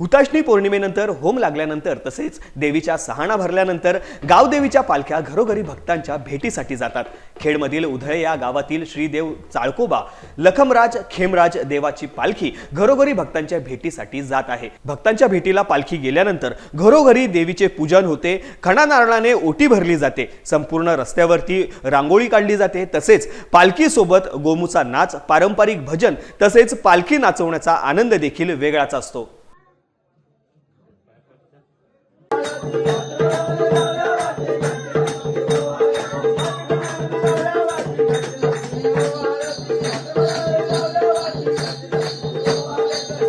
हुताशनी पौर्णिमेनंतर home लागल्यानंतर तसेच देवीच्या सहाणा भरल्यानंतर गावदेवीच्या पालख्या घरोघरी भक्तांच्या भेटीसाठी जातात. खेडमधील उधळे या गावातील श्रीदेव चाळकोबा लखमराज खेमराज देवाची पालखी घरोघरी भक्तांच्या भेटीसाठी जात आहे. भक्तांच्या भेटीला पालखी गेल्यानंतर घरोघरी देवीचे पूजन होते खणा नारळाने ओटी भरली जाते संपूर्ण रस्त्यावरती रांगोळी काढली जाते तसेच पालखीसोबत गोमूचा नाच पारंपरिक भजन तसेच पालखी नाचवण्याचा आनंद देखील वेगळाच असतो.